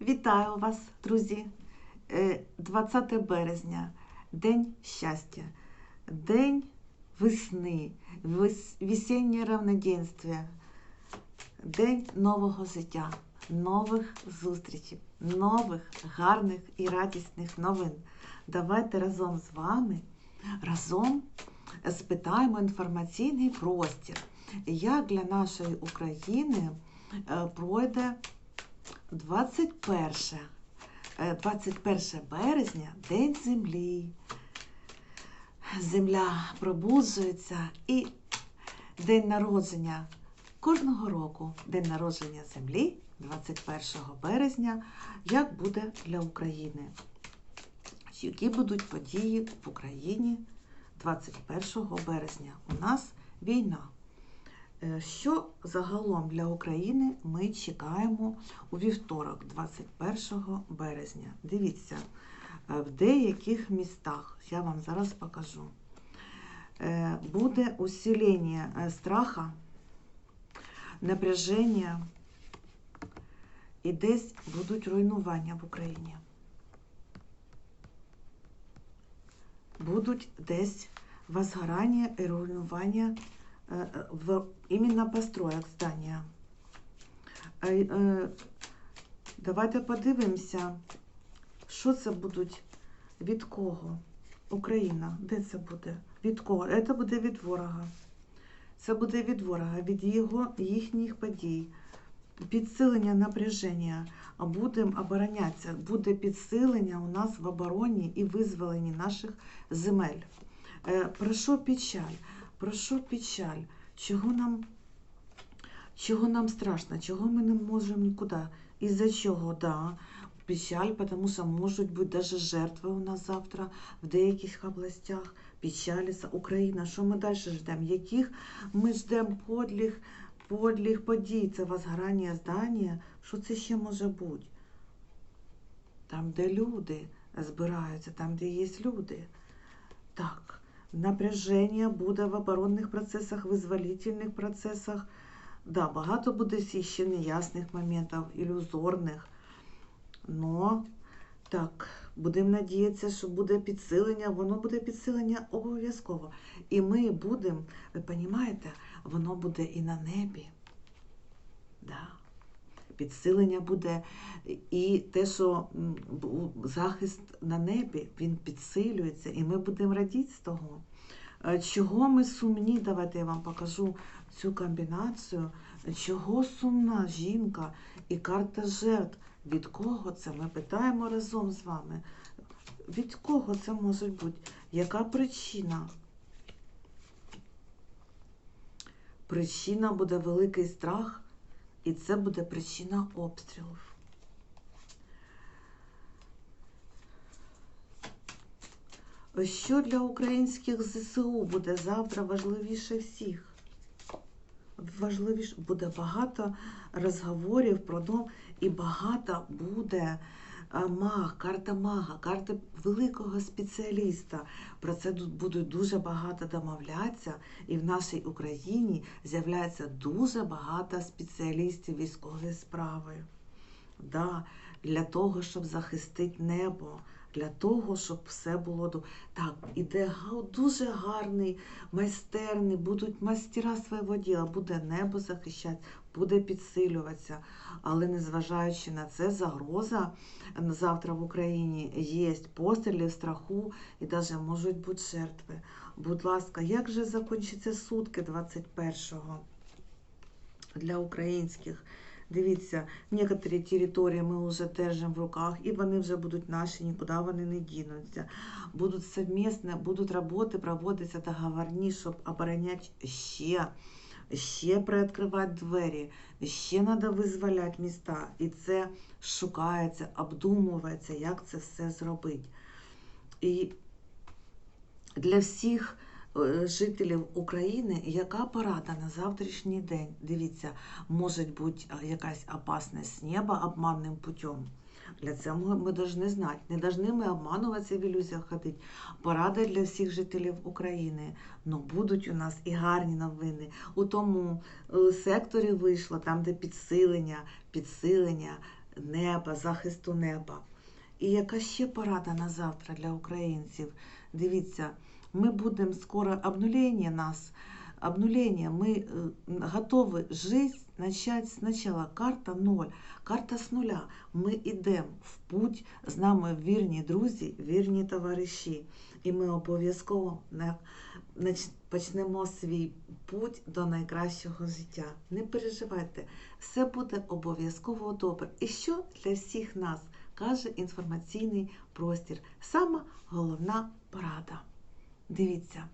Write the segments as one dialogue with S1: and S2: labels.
S1: Вітаю вас, друзі! Е, 20 березня, День щастя, День весни, вес- весіннє равноденствие, День нового життя, нових зустрічей, нових гарних і радісних новин. Давайте разом з вами разом спитаємо інформаційний простір, як для нашої України е, пройде 21, е, 21 березня День Землі. Земля пробуджується і день народження кожного року, день народження землі 21 березня, як буде для України. Які будуть події в Україні 21 березня? У нас війна. Е, Що загалом для України ми чекаємо у вівторок, 21 березня? Дивіться, е, в деяких містах, я вам зараз покажу, е, буде усилення страха, напряження і десь будуть руйнування в Україні. Будуть десь возгорання і руйнування в іменно построек здання. Е, Давайте подивимося, що це будуть, від кого? Україна, де це буде? Від кого? Це буде від ворога. Це буде від ворога, від його, їхніх подій. Підсилення напряження, будемо оборонятися. Буде підсилення у нас в обороні і визволенні наших земель. Е, Про що печаль? Про що печаль? Чого нам, чого нам страшно? Чого ми не можемо нікуди? Із-за чого? Да, печаль, тому що можуть бути навіть жертви у нас завтра в деяких областях. Печалиться Україна. Що ми далі ждемо? Яких ми ждемо подлих, подлих подій? Це возгорання здання. Що це ще може бути? Там, де люди збираються, там, де є люди. Так, напряження буде в оборонних процесах, визволительних процесах. Да, багато буде ще неясних моментів, ілюзорних. Но так, будемо надіятися, що буде підсилення, воно буде підсилення обов'язково. І ми будемо, ви розумієте, воно буде і на небі. Да. Підсилення буде і те, що захист на небі, він підсилюється, і ми будемо радіти з того. Е, Чого ми сумні? Давайте я вам покажу цю комбінацію. Чого сумна жінка і карта жертв? Від кого це? Ми питаємо разом з вами. Від кого це може бути? Яка причина? Причина буде великий страх, і це буде причина обстрілів. Що для українських ЗСУ буде завтра важливіше всіх? Важливіше буде багато розговорів про дом, і багато буде маг, карта мага, карта великого спеціаліста. Про це будуть дуже багато домовлятися, і в нашій Україні з'являється дуже багато спеціалістів військової справи. Да, для того, щоб захистити небо, для того, щоб все було так, іде дуже гарний, майстерний, будуть мастера свого діла, буде небо захищати, буде підсилюватися. Але незважаючи на це, загроза завтра в Україні є постріли, страху і навіть можуть бути жертви. Будь ласка, як же закінчаться сутки 21-го для українських? Дивіться, некоторі території ми вже держимо в руках, і вони вже будуть наші, нікуди вони не дінуться. Будуть совмісне, будуть роботи проводитися договорні, щоб обороняти ще, ще приоткривати двері, ще треба визволяти міста. І це шукається, обдумується, як це все зробити. І для всіх е, жителів України яка порада на завтрашній день? Дивіться, може бути е, якась опасність з неба обманним путем. Для цього ми повинні знати. Не повинні ми обмануватися в ілюзіях ходити. Порада для всіх жителів України. Ну, будуть у нас і гарні новини. У тому е, секторі вийшло, там, де підсилення, підсилення неба, захисту неба. І яка ще порада на завтра для українців? Дивіться, ми будемо скоро обнулення нас. Обнуление. Мы э, готовы жизнь начать сначала. Карта ноль, карта з нуля. Ми йдемо в путь, з нами вірні друзі, вірні товариші. І ми обов'язково почнемо свій путь до найкращого життя. Не переживайте, все буде обов'язково добре. І що для всіх нас каже інформаційний простір? Сама головна порада. Дивіться.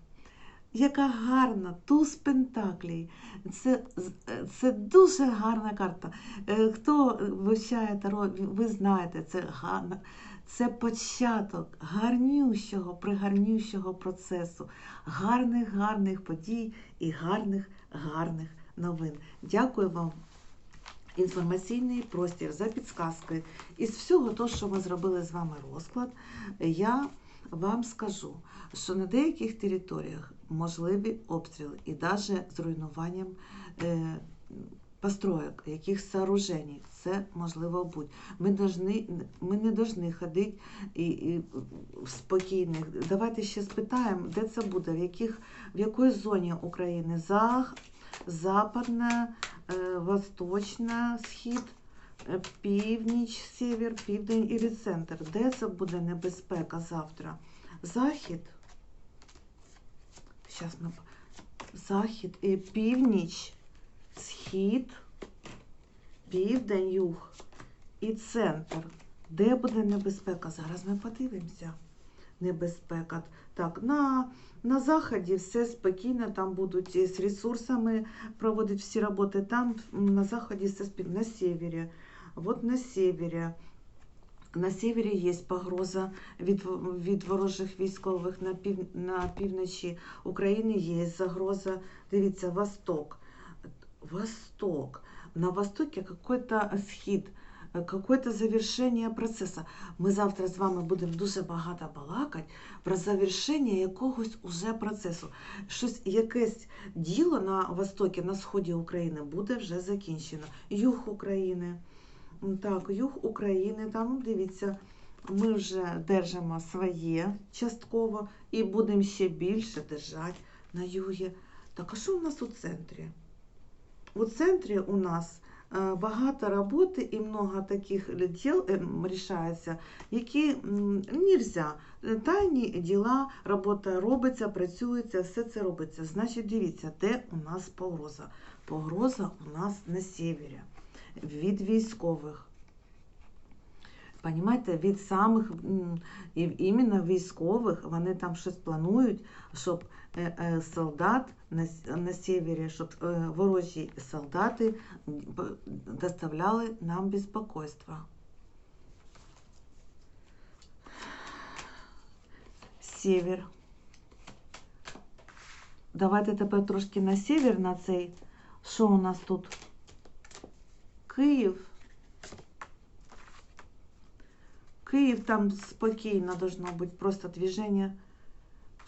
S1: Яка гарна, туз Пентаклій. Це, е, це дуже гарна карта. Е, Хто вивчає Таро, ви знаєте, це гарна. Це початок гарнющого, пригарнющого процесу, гарних, гарних подій і гарних, гарних новин. Дякую вам, інформаційний простір, за підсказки. Із всього того, що ми зробили з вами розклад, я вам скажу, що на деяких територіях можливі обстріли і навіть з руйнуванням е, построєк, яких сооружень. Це можливо бути. Ми, должны, ми не повинні ходити і, і спокійних. Давайте ще спитаємо, де це буде, в, яких, в якій зоні України? За, западна, е, восточна, схід, е, північ, север, південь і центр. Де це буде небезпека завтра? Захід. Зараз ми захід і північ, схід, південь, юг і центр. Де буде небезпека? Зараз ми подивимося. Небезпека. Так, на, на заході все спокійно, там будуть з ресурсами проводити всі роботи. Там на заході все спокійно, на севері. Вот на севері. На севері є погроза від, від ворожих військових на, пів, на півночі України є загроза. Дивіться, Восток. Восток. На Востоке какой-то схід, какое-то завершення процесу. Ми завтра з вами будемо дуже багато балакати про завершення якогось уже процесу. Щось, якесь діло на Востокі, на сході України буде вже закінчено. Юг України. Так, юг України, там дивіться, ми вже держимо своє частково і будемо ще більше держати на югі. Так, а що у нас у центрі? У центрі у нас е, багато роботи і много таких діл е, рішається, які м, нельзя. Е, Тайні діла, робота робиться, працюється, все це робиться. Значить, дивіться, де у нас погроза. Погроза у нас на севері від військових. Понімаєте, від самих і іменно військових вони там щось планують, щоб е, е, солдат на севері, щоб е, ворожі солдати доставляли нам безпокойство. Север. Давайте тепер трошки на север, на цей. Що у нас тут? Київ. Київ там спокійно должно бути, просто движення.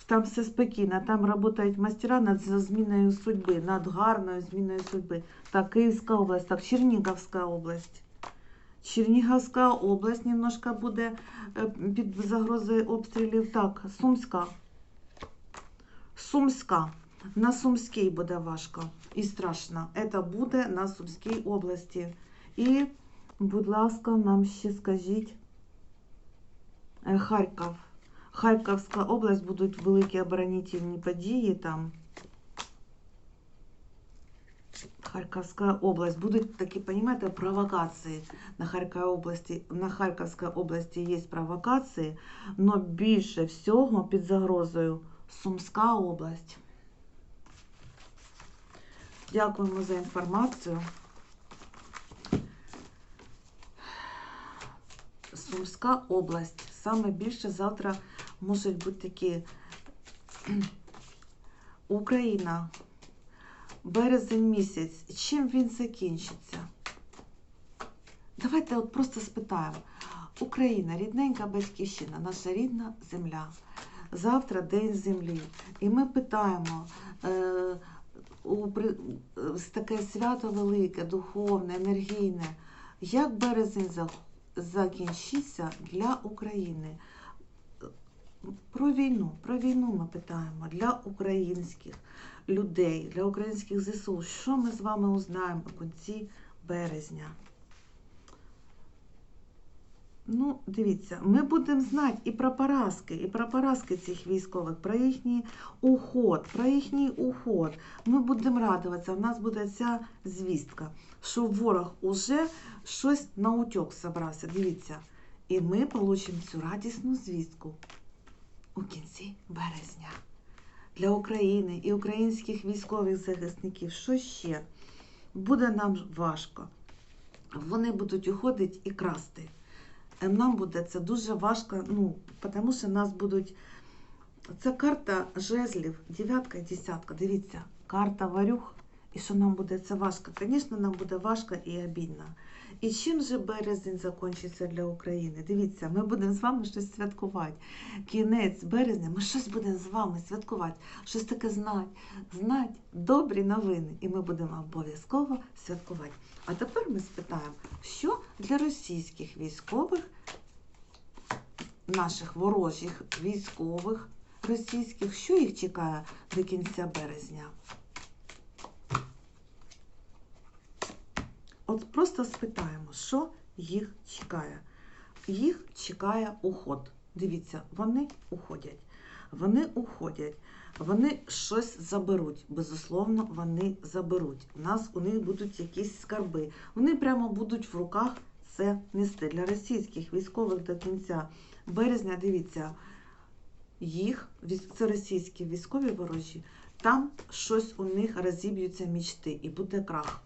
S1: Там все спокійно, там працюють мастера над зміною судьби, над гарною зміною судьби. Так, Київська область, так, Чернігівська область. Чернігівська область немножко буде е, під загрозою обстрілів. Так, Сумська. Сумська. На Сумській буде важко і страшно. Це буде на Сумській області. І, будь ласка, нам ще скажіть. Е, Харків. Харківська область будуть великі оборонительні події там. Харківська область. Будуть такі, розумієте, провокації на Харківській області. На Харківській області є провокації, але більше всього під загрозою Сумська область. Дякуємо за інформацію. Сумська область. Саме більше завтра можуть бути такі Україна. Березень місяць. Чим він закінчиться? Давайте от просто спитаємо. Україна, рідненька батьківщина, наша рідна земля. Завтра День землі. І ми питаємо е, у, таке свято велике, духовне, енергійне. Як березень за- закінчиться для України? Про війну, про війну ми питаємо для українських людей, для українських ЗСУ. Що ми з вами узнаємо у кінці березня? Ну, дивіться, ми будемо знати і про поразки, і про поразки цих військових, про їхній уход, про їхній уход. Ми будемо радуватися. У нас буде ця звістка, що ворог уже щось на утьок собрався. Дивіться. І ми отримаємо цю радісну звістку у кінці березня. Для України і українських військових захисників. Що ще? Буде нам важко. Вони будуть уходити і красти. Нам буде це дуже важко, ну, тому що нас будуть. Це карта жезлів, дев'ятка і десятка. Дивіться, карта варюх. І що нам буде це важко? Звісно, нам буде важко і обідно. І чим же березень закінчиться для України? Дивіться, ми будемо з вами щось святкувати. Кінець березня, ми щось будемо з вами святкувати, щось таке знати, знати добрі новини. І ми будемо обов'язково святкувати. А тепер ми спитаємо, що для російських військових, наших ворожих військових російських, що їх чекає до кінця березня? От просто спитаємо, що їх чекає. Їх чекає уход. Дивіться, вони уходять. Вони уходять. Вони щось заберуть. Безусловно, вони заберуть. У нас у них будуть якісь скарби. Вони прямо будуть в руках це нести. Для російських військових до кінця березня, дивіться, їх, це російські військові ворожі, там щось у них розіб'ються мічти і буде крах.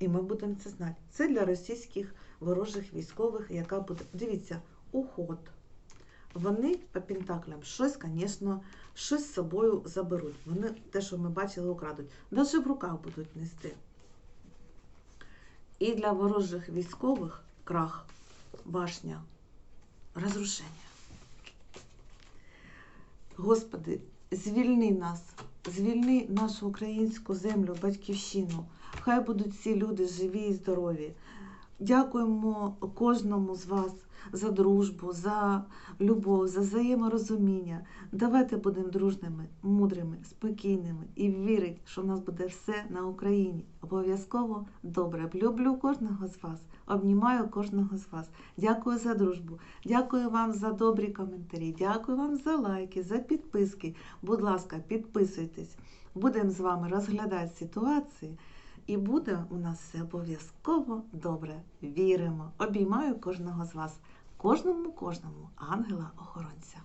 S1: І ми будемо це знати. Це для російських ворожих військових, яка буде. Дивіться, уход. Вони по пентаклям щось, звісно, щось з собою заберуть. Вони те, що ми бачили, украдуть. Навіть в руках будуть нести. І для ворожих військових крах, башня, розрушення. Господи, звільни нас, звільни нашу українську землю, батьківщину. Хай будуть всі люди живі і здорові. Дякуємо кожному з вас за дружбу, за любов, за взаєморозуміння. Давайте будемо дружними, мудрими, спокійними і вірити, що в нас буде все на Україні. Обов'язково добре. Люблю кожного з вас, обнімаю кожного з вас. Дякую за дружбу. Дякую вам за добрі коментарі. Дякую вам за лайки, за підписки. Будь ласка, підписуйтесь. Будемо з вами розглядати ситуації. І буде у нас все обов'язково добре. Віримо. Обіймаю кожного з вас, кожному, кожному ангела-охоронця.